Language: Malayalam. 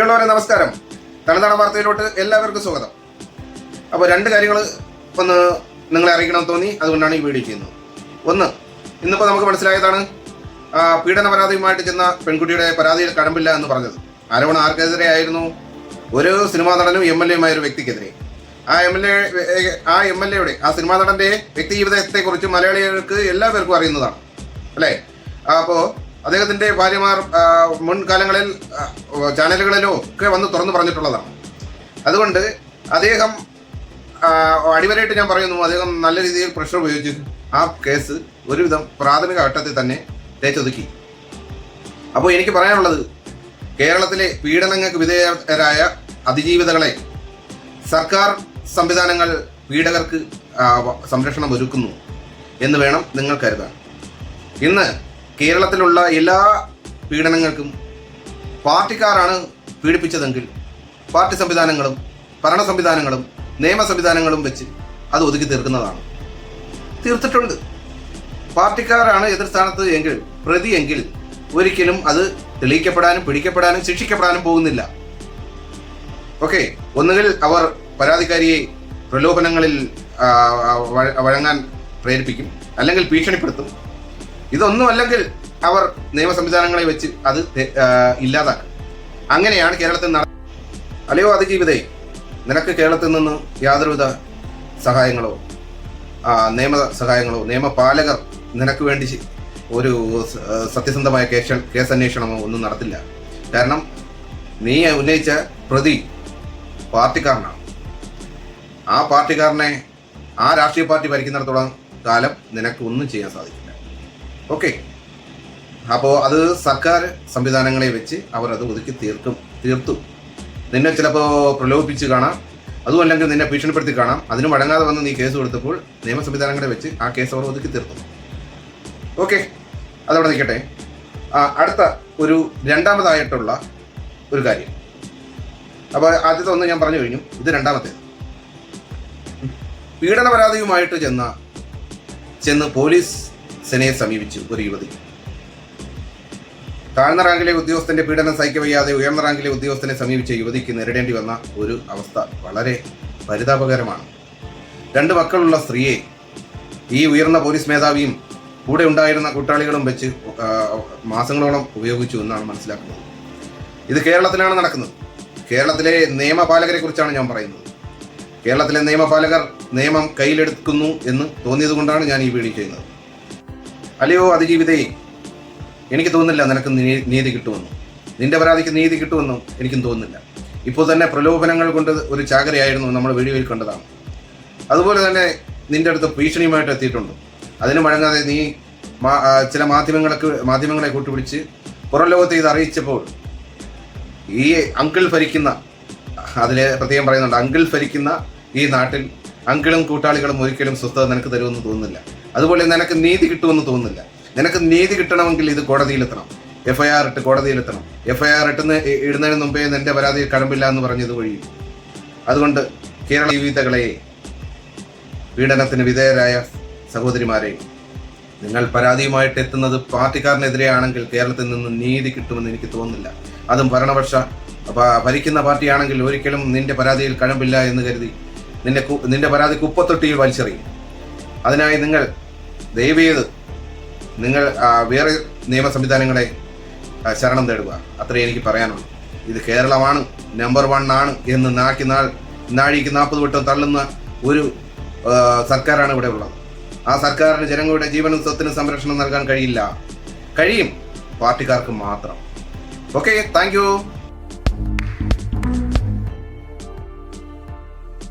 പ്രിയമുള്ളവരെ നമസ്കാരം. തലതാണ വാർത്തയിലോട്ട് എല്ലാവർക്കും സ്വാഗതം. അപ്പോൾ രണ്ട് കാര്യങ്ങൾ ഒന്ന് നിങ്ങളെ അറിയിക്കണം തോന്നി അതുകൊണ്ടാണ് ഈ വീഡിയോ ചെയ്യുന്നത്. ഒന്ന് ഇന്നിപ്പോൾ നമുക്ക് മനസ്സിലായതാണ് പീഡന പരാതിയുമായിട്ട് ചെന്ന പെൺകുട്ടിയുടെ പരാതിയിൽ കടമ്പില്ല എന്ന് പറഞ്ഞത്. ആരോപണം ആർക്കെതിരെ ആയിരുന്നു ഒരു സിനിമാ നടനും എം എൽ എയുമായ ഒരു വ്യക്തിക്കെതിരെ. ആ എം എൽ എ ആ എം എൽ എയുടെ ആ സിനിമാ നടന്റെ വ്യക്തി ജീവിതത്തെക്കുറിച്ച് മലയാളികൾക്ക് എല്ലാവർക്കും അറിയുന്നതാണ്. അല്ലേ? അപ്പോൾ അദ്ദേഹത്തിന്റെ ഭാര്യമാർ മുൻകാലങ്ങളിൽ ചാനലുകളിലോ ഒക്കെ വന്ന് തുറന്നു പറഞ്ഞിട്ടുള്ളതാണ്. അതുകൊണ്ട് അദ്ദേഹം അടിവരയിട്ട് ഞാൻ പറയുന്നു അദ്ദേഹം നല്ല രീതിയിൽ പ്രഷർ ഉപയോഗിച്ച് ആ കേസ് ഒരുവിധം പ്രാഥമിക ഘട്ടത്തിൽ തന്നെ തേച്ചൊതുക്കി അപ്പോൾ എനിക്ക് പറയാനുള്ളത് കേരളത്തിലെ പീഡനങ്ങൾക്ക് വിധേയരായ അതിജീവിതകളെ സർക്കാർ സംവിധാനങ്ങൾ പീഡകർക്ക് സംരക്ഷണം ഒരുക്കുന്നു എന്ന് വേണം നിങ്ങൾ കരുതാൻ. ഇന്ന് കേരളത്തിലുള്ള എല്ലാ പീഡനങ്ങൾക്കും പാർട്ടിക്കാരാണ് പീഡിപ്പിച്ചതെങ്കിൽ പാർട്ടി സംവിധാനങ്ങളും ഭരണ സംവിധാനങ്ങളും നിയമ സംവിധാനങ്ങളും വെച്ച് അത് ഒതുക്കി തീർക്കുന്നതാണ്. തീർത്തിട്ടുണ്ട്. പാർട്ടിക്കാരാണ് എതിർ സ്ഥാനത്ത് എങ്കിൽ പ്രതിയെങ്കിൽ ഒരിക്കലും അത് തെളിയിക്കപ്പെടാനും പിടിക്കപ്പെടാനും ശിക്ഷിക്കപ്പെടാനും പോകുന്നില്ല. ഓക്കെ ഒന്നുകിൽ അവർ പരാതിക്കാരിയെ പ്രലോഭനങ്ങളിൽ വഴങ്ങാൻ പ്രേരിപ്പിക്കും അല്ലെങ്കിൽ ഭീഷണിപ്പെടുത്തും. ഇതൊന്നും അല്ലെങ്കിൽ അവർ നിയമ സംവിധാനങ്ങളെ വെച്ച് അത് ഇല്ലാതാക്കും. അങ്ങനെയാണ് കേരളത്തിൽ നട അല്ലയോ അതിജീവിതേ നിനക്ക് കേരളത്തിൽ നിന്ന് യാതൊരുവിധ സഹായങ്ങളോ നിയമ സഹായങ്ങളോ നിയമപാലകർ നിനക്ക് വേണ്ടി ഒരു സത്യസന്ധമായ കേസ് അന്വേഷണമോ ഒന്നും നടത്തില്ല. കാരണം നീ ഉന്നയിച്ച പ്രതി പാർട്ടിക്കാരനാണ്. ആ പാർട്ടിക്കാരനെ ആ രാഷ്ട്രീയ പാർട്ടി ഭരിക്കുന്നിടത്തോളം കാലം നിനക്ക് ഒന്നും ചെയ്യാൻ സാധിക്കില്ല. ഓക്കെ. അപ്പോൾ അത് സർക്കാർ സംവിധാനങ്ങളെ വെച്ച് അവർ അത് ഒതുക്കി തീർക്കും തീർത്തു. നിന്നെ ചിലപ്പോൾ പ്രലോഭിപ്പിച്ച് കാണാം. അതും അല്ലെങ്കിൽ നിന്നെ ഭീഷണിപ്പെടുത്തി കാണാം. അതിന് വഴങ്ങാതെ വന്ന് നീ കേസ് കൊടുത്തപ്പോൾ നിയമ സംവിധാനങ്ങളെ വെച്ച് ആ കേസ് അവർ ഒതുക്കി തീർത്തു. ഓക്കെ. അതവിടെ നിൽക്കട്ടെ. അടുത്ത ഒരു രണ്ടാമതായിട്ടുള്ള ഒരു കാര്യം. അപ്പോൾ ആദ്യത്തെ ഒന്ന് ഞാൻ പറഞ്ഞു കഴിഞ്ഞു. ഇത് രണ്ടാമത്തേത്. പീഡന പരാതിയുമായിട്ട് ചെന്ന ചെന്ന് പോലീസ് സേനയെ സമീപിച്ചു ഒരു യുവതി താഴ്ന്ന റാങ്കിലെ ഉദ്യോഗസ്ഥന്റെ പീഡനം സഹിക്കവയ്യാതെ ഉയർന്ന റാങ്കിലെ ഉദ്യോഗസ്ഥനെ സമീപിച്ച യുവതിക്ക് നേരിടേണ്ടി വന്ന ഒരു അവസ്ഥ വളരെ പരിതാപകരമാണ്. രണ്ട് മക്കളുള്ള സ്ത്രീയെ ഈ ഉയർന്ന പോലീസ് മേധാവിയും കൂടെ ഉണ്ടായിരുന്ന കൂട്ടാളികളും വെച്ച് മാസങ്ങളോളം ഉപയോഗിച്ചു എന്നാണ് മനസ്സിലാക്കുന്നത്. ഇത് കേരളത്തിലാണ് നടക്കുന്നത്. കേരളത്തിലെ നിയമപാലകരെ കുറിച്ചാണ് ഞാൻ പറയുന്നത്. കേരളത്തിലെ നിയമപാലകർ നിയമം കയ്യിലെടുക്കുന്നു എന്ന് തോന്നിയതുകൊണ്ടാണ് ഞാൻ ഈ വീഡിയോ ചെയ്യുന്നത്. അല്ലയോ അതിജീവിതേ എനിക്ക് തോന്നുന്നില്ല നിനക്ക് നീതി കിട്ടുമെന്നും. നിന്റെ പരാതിക്ക് നീതി കിട്ടുമെന്നും എനിക്കും തോന്നുന്നില്ല. ഇപ്പോൾ തന്നെ പ്രലോഭനങ്ങൾ കൊണ്ട് ഒരു ചാകരയായിരുന്നു നമ്മൾ വീഡിയോയിൽ കണ്ടതാണ്. അതുപോലെ തന്നെ നിന്റെ അടുത്ത് ഭീഷണിയുമായിട്ട് എത്തിയിട്ടുണ്ട്. അതിന് വഴങ്ങാതെ നീ ചില മാധ്യമങ്ങളൊക്കെ മാധ്യമങ്ങളെ കൂട്ടുപിടിച്ച് പുറം ലോകത്തെ ഇത് അറിയിച്ചപ്പോൾ ഈ അങ്കിൾ ഭരിക്കുന്ന അതിൽ പ്രത്യേകം പറയുന്നുണ്ട് അങ്കിൾ ഭരിക്കുന്ന ഈ നാട്ടിൽ അങ്കിളും കൂട്ടാളികളും ഒരിക്കലും സ്വസ്ഥത നിനക്ക് തരുമെന്ന് തോന്നുന്നില്ല. അതുപോലെ നിനക്ക് നീതി കിട്ടുമെന്ന് തോന്നുന്നില്ല. നിനക്ക് നീതി കിട്ടണമെങ്കിൽ ഇത് കോടതിയിലെത്തണം. എഫ് ഐ ആർ ഇട്ട് കോടതിയിലെത്തണം. എഫ് ഐ ആർ ഇട്ടുന്ന ഇടുന്നതിന് മുമ്പേ നിന്റെ പരാതി കടമ്പില്ല എന്ന് പറഞ്ഞത് വഴി. അതുകൊണ്ട് കേരള ജീവിതകളെ പീഡനത്തിന് വിധേയരായ സഹോദരിമാരെ നിങ്ങൾ പരാതിയുമായിട്ട് എത്തുന്നത് പാർട്ടിക്കാരനെതിരെയാണെങ്കിൽ കേരളത്തിൽ നിന്ന് നീതി കിട്ടുമെന്ന് എനിക്ക് തോന്നുന്നില്ല. അതും ഭരണപക്ഷ ഭരിക്കുന്ന പാർട്ടിയാണെങ്കിൽ ഒരിക്കലും നിന്റെ പരാതിയിൽ കഴമ്പില്ല എന്ന് കരുതി നിന്റെ നിന്റെ പരാതി കുപ്പത്തൊട്ടിയിൽ വലിച്ചെറിയും. അതിനായി നിങ്ങൾ ദയവ് ചെയ്ത് നിങ്ങൾ വേറെ നിയമ സംവിധാനങ്ങളെ ശരണം തേടുക. അത്രേ എനിക്ക് പറയാനുള്ളൂ. ഇത് കേരളമാണ് നമ്പർ വൺ ആണ് എന്ന് നാക്കി നാൾ നാഴിക്ക് നാൽപ്പത് വട്ടം തള്ളുന്ന ഒരു സർക്കാരാണ് ഇവിടെ ഉള്ളത്. ആ സർക്കാരിന് ജനങ്ങളുടെ ജീവനും സ്വത്തിനും സംരക്ഷണം നൽകാൻ കഴിയില്ല. കഴിയും. പാർട്ടിക്കാർക്ക് മാത്രം. Okay thank